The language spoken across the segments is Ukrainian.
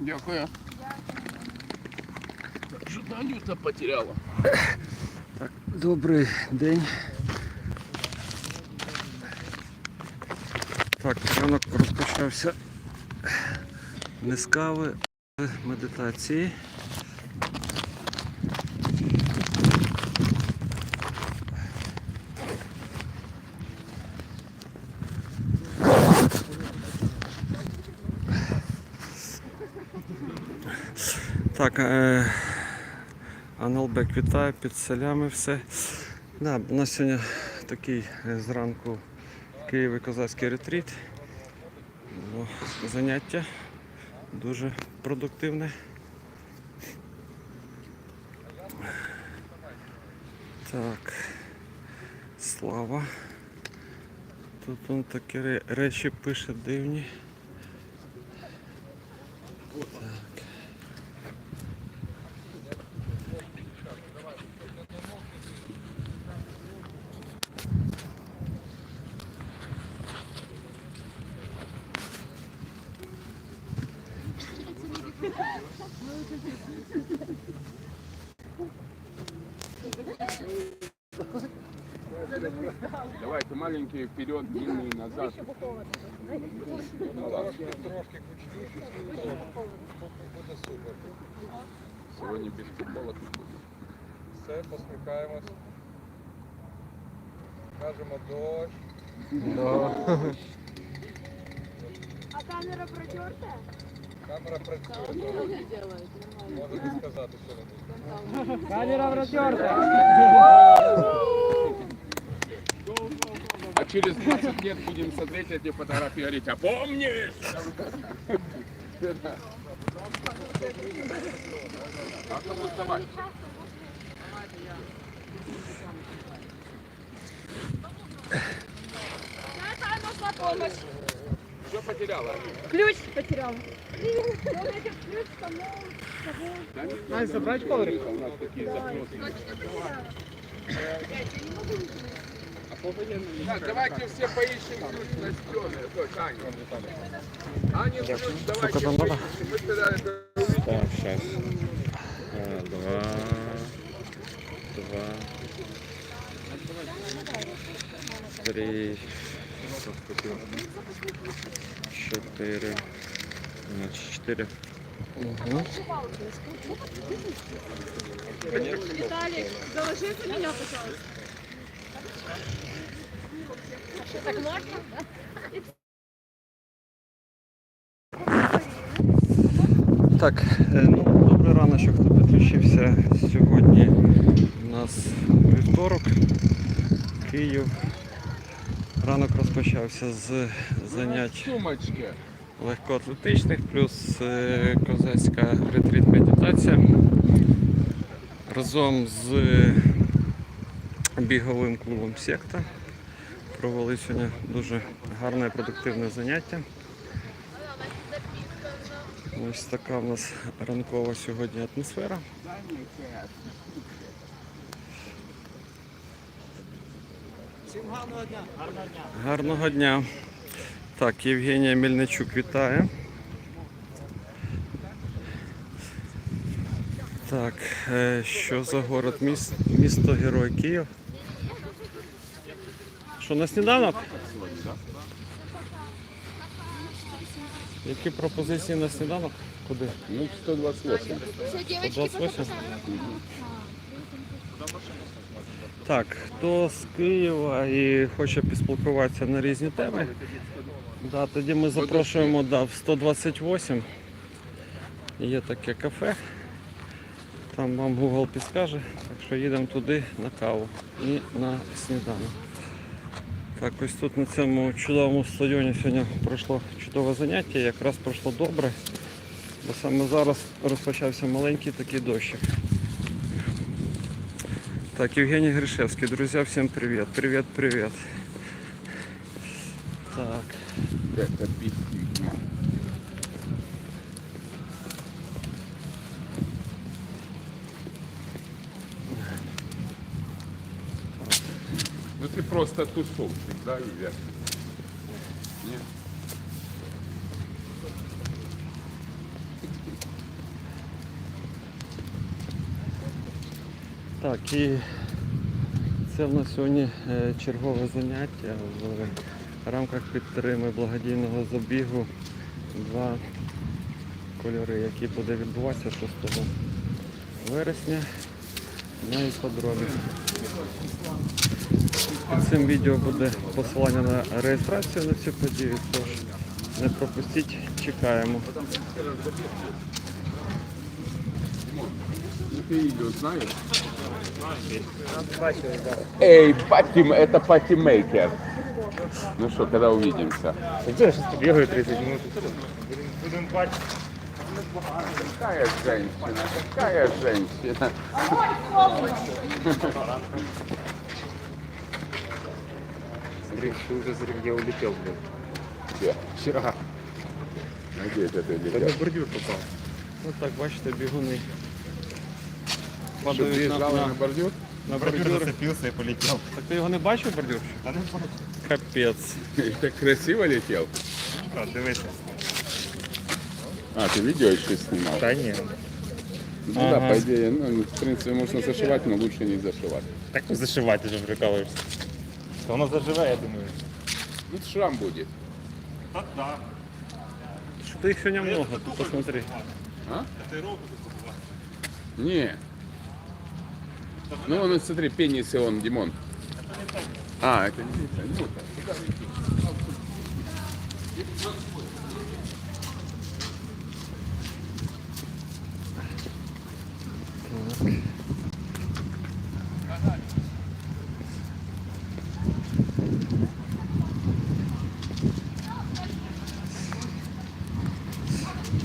Дякую. Що Анюта потеряла? Добрий день. Так, ранок розпочався не з кави, а з медитації. Так, е, Аналбек вітає під селями все. Да, у нас сьогодні такий е, зранку Києві козацький ретріт. Було заняття дуже продуктивне. Так, слава. Тут он такі речі пише дивні. Давайте маленький вперед, длинный назад. Сьогодні без футболок не буде. Все, посміхаємось. Кажемо дощ. А камера протерта? Камера працює. Можете сказати, що робити. А через 20 лет будем смотреть эти фотографии и говорить, а помнишь? Тата нашла помощь. Что потеряла? Ключ потерял. Вот этих ключ тому. Ай, забрать колорит? У нас такие запросы. Так, давайте все поищем ключ на стены. Ой, Аня. Аня, ключ давайте там надо? поищем. Мы тогда это увидим. Так, сейчас. Два. Два. Три. Чотири. Значить, чотири. Угу. Виталик, заложи за меня, пожалуйста. Так можно? Так, е, ну, добрий раночок, хто підключився сьогодні. У нас вівторок, Київ. Ранок розпочався з занять Сумочки. Легкоатлетичних, плюс е, козацька ретріт медитація. Разом з біговим клубом Секта провели сьогодні дуже гарне продуктивне заняття. Ось така в нас ранкова сьогодні атмосфера. Всім гарного дня! Гарного дня. Так, Євгенія Мельничук вітає. Так, е, що за город? Міс- Місто Герой Київ. Що на сніданок? Які пропозиції на сніданок? Куди? Ну, 128. 128? Так, хто з Києва і хоче поспілкуватися на різні теми, да, тоді ми запрошуємо да, в 128. Є таке кафе. Там вам Google підскаже, так що їдемо туди на каву і на сніданок. Так, ось тут на цьому чудовому стадіоні сьогодні пройшло чудове заняття, якраз пройшло добре, бо саме зараз розпочався маленький такий дощик. Так, Евгений Гришевский, друзья, всем привет, привет, привет это бесстыдно. Ну ты просто тусовщик, да, Илья? Нет? Так, і це в нас сьогодні е, чергове заняття. в в рамках підтримки благодійного забігу. Два кольори, які буде відбуватися 6 вересня на іпподромі. Під цим відео буде посилання на реєстрацію на цю подію, тож не пропустіть, чекаємо. Ты ее знаешь? Эй, пати, это патимейкер. Ну что, когда увидимся? Я сейчас побегаю 30 минут. Будем, будем бачить. Какая женщина, какая женщина. Смотри, ты уже смотри, где улетел, блядь. Где? Вчера. А Где это ты Да летел? в бордюр попал. Ну так, бачите, бігуни. Что, Падають на, въезжала на, на бордюр? на Бордюр бордюр. зацепился и полетел. Так ти його не бачив бордюр? Да не бачу. Капець. И так красиво летел? А, дивися. А, ты видео еще снимал? Та ні. Ну да, Ага. по идее, ну, в принципе, можно зашивать, но лучше не зашивать. Так зашивать, ты же прикалываешься. То воно заживе, я думаю. Тут шрам будет. Та да. Что-то их сегодня много, ты посмотри. А? Не. Ну, ну смотри, пенис и он, Димон. Это не это. Так, куда летит?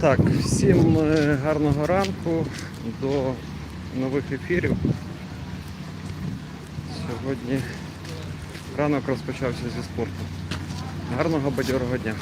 Так, всім е, гарного ранку, до нових ефірів. Сьогодні ранок розпочався зі спорту. Гарного бадьорого дня.